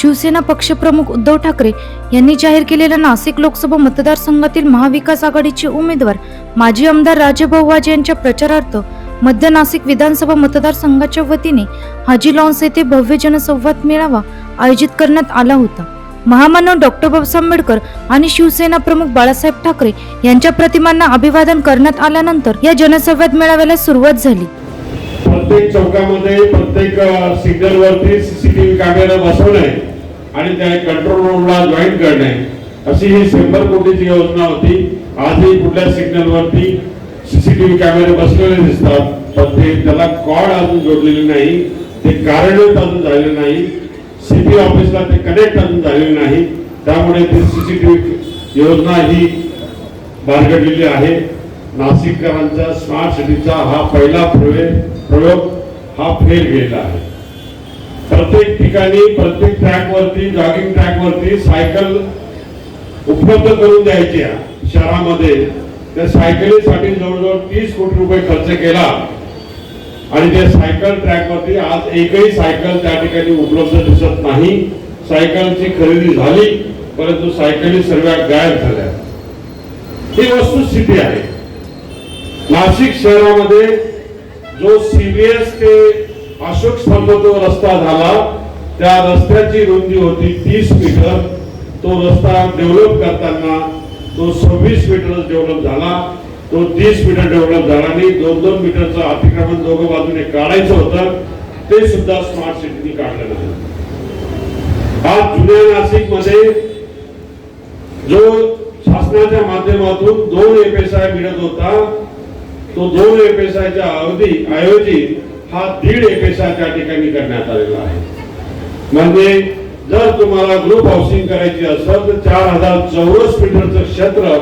शिवसेना पक्षप्रमुख उद्धव ठाकरे यांनी जाहीर केलेल्या नाशिक लोकसभा मतदारसंघातील महाविकास आघाडीचे उमेदवार माजी आमदार राजेभाऊ वाजे यांच्या प्रचारार्थ मध्य नाशिक विधानसभा मतदारसंघाच्या वतीने हाजी लॉन्स येथे भव्य जनसंवाद मेळावा आयोजित करण्यात आला होता. महामानव डॉक्टर बाबासाहेब आंबेडकर आणि शिवसेना प्रमुख बाळासाहेब ठाकरे यांच्या प्रतिमांना अभिवादन करण्यात आल्यानंतर या जनसंवाद मेळाव्याला सुरुवात झाली. प्रत्येक चौकामध्ये प्रत्येक सिग्नल वरती सीसीटीव्ही कॅमेरा बसवणे आणि त्या कंट्रोल रूमला जॉईन करणे. अशी ही शंभर कोटीची योजना होती. आजही कुठल्या सिग्नल वरती सीसीटीव्ही कॅमेरे बसलेले दिसतात पण ते त्याला कॉड अजून जोडलेले नाही. ते कार्यान्वित अजून झालेले नाही. सीपी ऑफिसला ते कनेक्ट अजून झालेले नाही. त्यामुळे ते सीसीटीव्ही योजना ही बारगडलेली आहे. नाशिककरांचा स्मार्ट सिटीचा हा पहिला प्रयोग प्रयोग हा फेल गेला आहे. प्रत्येक ठिकाणी प्रत्येक ट्रॅक वरती जॉगिंग ट्रॅक वरती सायकल उपलब्ध करून द्यायच्या शहरामध्ये त्या सायकलीसाठी जवळजवळ तीस कोटी रुपये खर्च केला. आणि त्या सायकल ट्रॅक वरती आज एकही सायकल त्या ठिकाणी उपलब्ध दिसत नाही. सायकलची खरेदी झाली परंतु सायकली सर्व गायब झाल्या. ही वस्तुस्थिती आहे. नाशिक शहरामध्ये जो सीबीएस ते अशोक स्तंभ जो रस्ता झाला त्या रस्त्याची रुंदी होती तीस मीटर. तो रस्ता डेव्हलप करताना तो सव्वीस मीटर डेव्हलप झाला. तो तीस मीटर डेव्हलप झाला आणि दोन दोन मीटरचं अतिक्रमण दोघं बाजूने काढायचं होतं. ते सुद्धा स्मार्ट सिटीने काढलं नाही आज जुन्या नाशिकमध्ये जो शासनाच्या माध्यमातून दोन एफ एस आय मिळत होता तो दोन एफ एस आयच्या अवधी ऐवजी हा दीड एफएसआय त्या ठिकाणी करण्यात आलेला आहे. म्हणजे जर तुम्हाला ग्रुप हाऊसिंग करायची असेल तर चार हजार चौरस मीटरचं क्षेत्र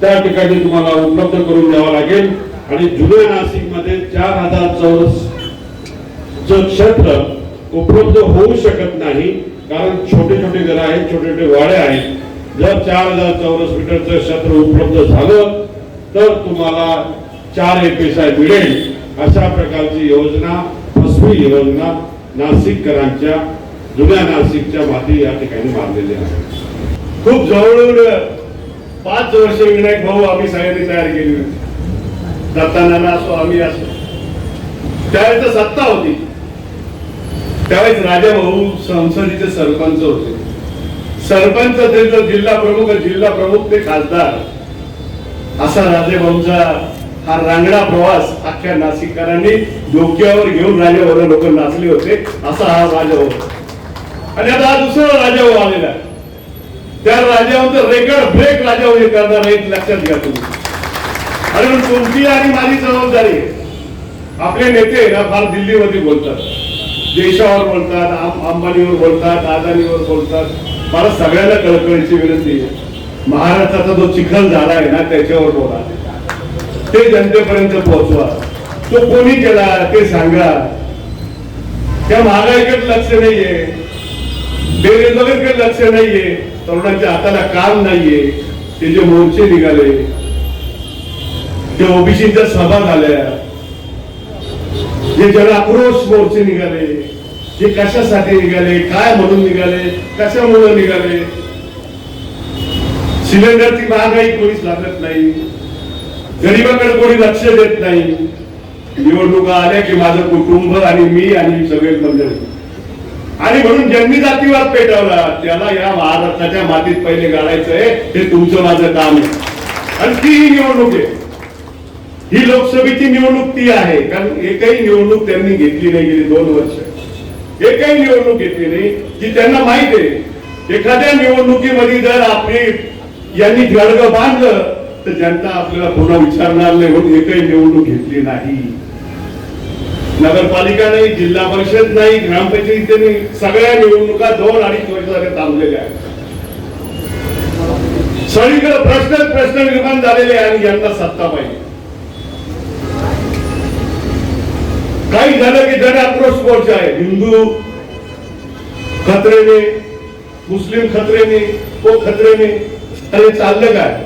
त्या ठिकाणी तुम्हाला उपलब्ध करून द्यावं लागेल. आणि जुने नाशिकमध्ये चार हजार चौरस च क्षेत्र उपलब्ध होऊ शकत नाही कारण छोटे छोटे घर आहेत छोटे छोटे वाडे आहेत. जर चार हजार चौरस मीटरचं क्षेत्र उपलब्ध झालं तर तुम्हाला चार एपीएसआय मिळेल. अशा प्रकारची योजना फसवी योजना नाशिककरांच्या जुन्या नाशिकच्या माती या ठिकाणी मारलेली आहे. खूप जवळजवळ पाच वर्ष विनायक भाऊ आम्ही सगळ्यांनी तयार केली होती. दत्तानाना असो आम्ही असो. त्यावेळेस सत्ता होती. त्यावेळेस राजा भाऊ संसदेचे सरपंच होते. सरपंच त्यांचा जिल्हा प्रमुख जिल्हा प्रमुख ते खासदार. असा राजे भाऊचा हा रांगडा प्रवास अख्ख्या नाशिककरांनी डोक्यावर घेऊन राजावर लोक नाचले होते असा हा राजाभाऊ आणि आता हा दुसरा राजा आलेला आहे. त्या राजावर रेकॉर्ड ब्रेक राजा हे करणार आहेत लक्षात घ्या तुम्ही. आणि तुमची आणि माझी जबाबदारी आपले नेते ना फार दिल्लीमध्ये बोलतात. देशावर बोलतात अंबानीवर बोलतात अदानीवर बोलतात. मला सगळ्यांना कळकळीची विनंती आहे. महाराष्ट्राचा जो चिखल झाला आहे ना त्याच्यावर बोला. ते जनतेपर्यंत पोहोचवा. तो कोणी केला ते सांगा. त्या महागाईकडे लक्ष नाहीये. बेरोजगारीकडे लक्ष नाहीये. तरुणांच्या हाताला काम नाहीये. ते जे मोर्चे निघाले ते ओबीसीच्या सभा झाल्या. जे जन आक्रोश मोर्चे निघाले जे कशासाठी निघाले काय म्हणून निघाले कशामुळे निघाले? सिलेंडरची महागाई कोणीच लागत नाही. गरिबाकडे कोणी लक्ष देत नाही. निवडणुका आल्या की माझं कुटुंब आणि मी आणि सगळे मंडळी आणि म्हणून ज्यांनी जातीवाद पेटवला त्याला या महाराष्ट्राच्या मातीत पहिले गाळायचंय हे तुमचं माझं काम आहे. आणि ती ही निवडणूक आहे. ही लोकसभेची निवडणूक ती आहे. कारण एकही निवडणूक त्यांनी घेतली नाही गेली दोन वर्ष. एकही निवडणूक घेतली नाही. जी त्यांना माहीत आहे एखाद्या निवडणुकीमध्ये जर आपली यांनी जळग बांधलं तर जनता आपल्याला पुन्हा विचारणार नाही होत एकही निवडणूक घेतली नाही. नगरपालिका नाही जिल्हा परिषद नाही ग्रामपंचायती नाही सगळ्या निवडणुका दोन अडीच वर्ष थांबलेल्या आहेत. सगळीकडे प्रश्न प्रश्न निर्माण झालेले आहे आणि यांना सत्ता पाहिजे. काही झालं की जण आक्रोश कोर्स आहे. हिंदू खत्रेने मुस्लिम खत्रेने तो खत्रेने अरे चाललं काय?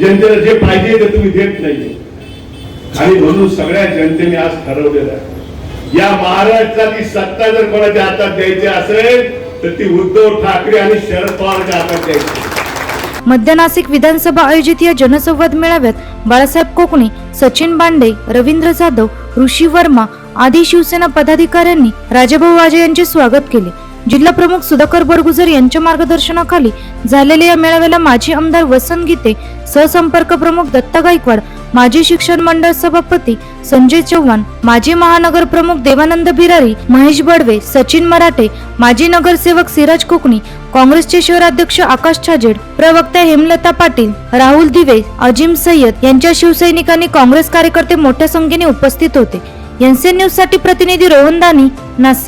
जनतेला जे पाहिजे ते तुम्ही देत नाहीये आणि म्हणून सगळ्या जनतेने आज ठरवलेलं आहे. या महाराष्ट्राची सत्ता जर कोणाच्या हातात द्यायची असेल तर ती उद्धव ठाकरे आणि शरद पवारच्या हातात द्यायची. मध्य नाशिक विधानसभा आयोजित या जनसंवाद मेळाव्यात बाळासाहेब कोकणे सचिन बांडे रवींद्र जाधव ऋषी वर्मा आदी शिवसेना पदाधिकाऱ्यांनी राजाभाऊ वाजे यांचे स्वागत केले. जिल्हा प्रमुख सुधाकर बरगुजर यांच्या मार्गदर्शनाखाली झालेल्या या मेळाव्याला माजी आमदार वसंत गीते सहसंपर्क प्रमुख दत्ता गायकवाड माजी शिक्षण मंडळ सभापती संजय चव्हाण माजी महानगर प्रमुख देवानंद बिरारी महेश बडवे सचिन मराठे माजी नगरसेवक सिराज कोकणी काँग्रेसचे शहराध्यक्ष आकाश छाजेड प्रवक्त्या हेमलता पाटील राहुल दिवे अजिम सय्यद यांच्या शिवसैनिकांनी काँग्रेस कार्यकर्ते मोठ्या संख्येने उपस्थित होते. एनसीएन न्यूजसाठी प्रतिनिधी रोहन दानी नाशिक.